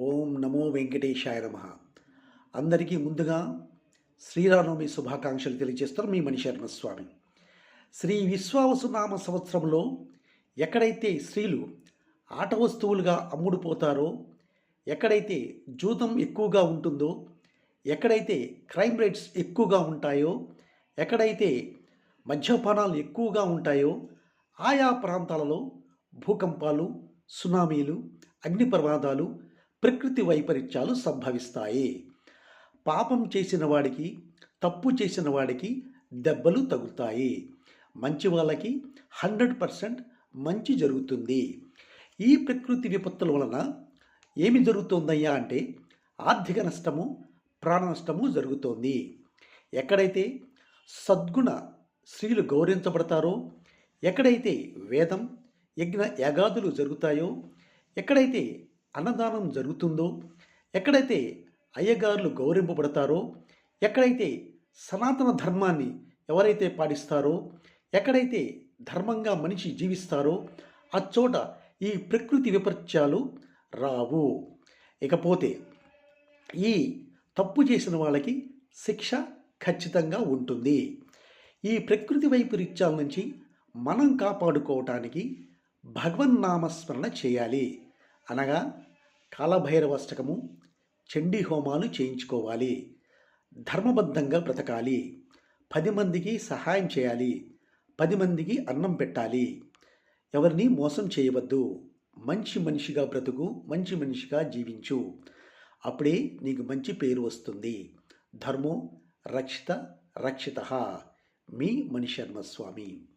ఓం నమో వెంకటేశాయ నమ. అందరికీ ముందుగా శ్రీరామనవమి శుభాకాంక్షలు తెలియజేస్తారు మీ మణిశర్మ స్వామి శ్రీ విశ్వావసునామ సంవత్సరంలో ఎక్కడైతే స్త్రీలు ఆట వస్తువులుగా అమ్ముడుపోతారో ఎక్కడైతే జూతం ఎక్కువగా ఉంటుందో ఎక్కడైతే క్రైమ్ రేట్స్ ఎక్కువగా ఉంటాయో ఎక్కడైతే మద్యపానాలు ఎక్కువగా ఉంటాయో ఆయా ప్రాంతాలలో భూకంపాలు సునామీలు అగ్ని ప్రమాదాలు ప్రకృతి వైపరీత్యాలు సంభవిస్తాయి. పాపం చేసిన వాడికి తప్పు చేసిన వాడికి దెబ్బలు తగులుతాయి. మంచి వాళ్ళకి హండ్రెడ్ పర్సెంట్ మంచి జరుగుతుంది. ఈ ప్రకృతి విపత్తుల వలన ఏమి జరుగుతుందయ్యా అంటే ఆర్థిక నష్టము ప్రాణ నష్టము జరుగుతోంది. ఎక్కడైతే సద్గుణ స్త్రీలు గౌరవించబడతారో ఎక్కడైతే వేదం యజ్ఞ యాగాదులు జరుగుతాయో ఎక్కడైతే అన్నదానం జరుగుతుందో ఎక్కడైతే అయ్యగారులు గౌరవింపబడతారో ఎక్కడైతే సనాతన ధర్మాన్ని ఎవరైతే పాటిస్తారో ఎక్కడైతే ధర్మంగా మనిషి జీవిస్తారో అచ్చోట ఈ ప్రకృతి విపరీత్యాలు రావు. ఇకపోతే ఈ తప్పు చేసిన వాళ్ళకి శిక్ష ఖచ్చితంగా ఉంటుంది. ఈ ప్రకృతి వైపరీత్యాల నుంచి మనం కాపాడుకోవటానికి భగవన్నామస్మరణ చేయాలి. అనగా కాలభైరవష్టకము చండీ హోమాలు చేయించుకోవాలి. ధర్మబద్ధంగా బ్రతకాలి. పది మందికి సహాయం చేయాలి. పది మందికి అన్నం పెట్టాలి. ఎవరిని మోసం చేయవద్దు. మంచి మనిషిగా బ్రతుకు మంచి మనిషిగా జీవించు. అప్పుడే నీకు మంచి పేరు వస్తుంది. ధర్మో రక్షిత రక్షిత. మీ మణిశర్మ స్వామి.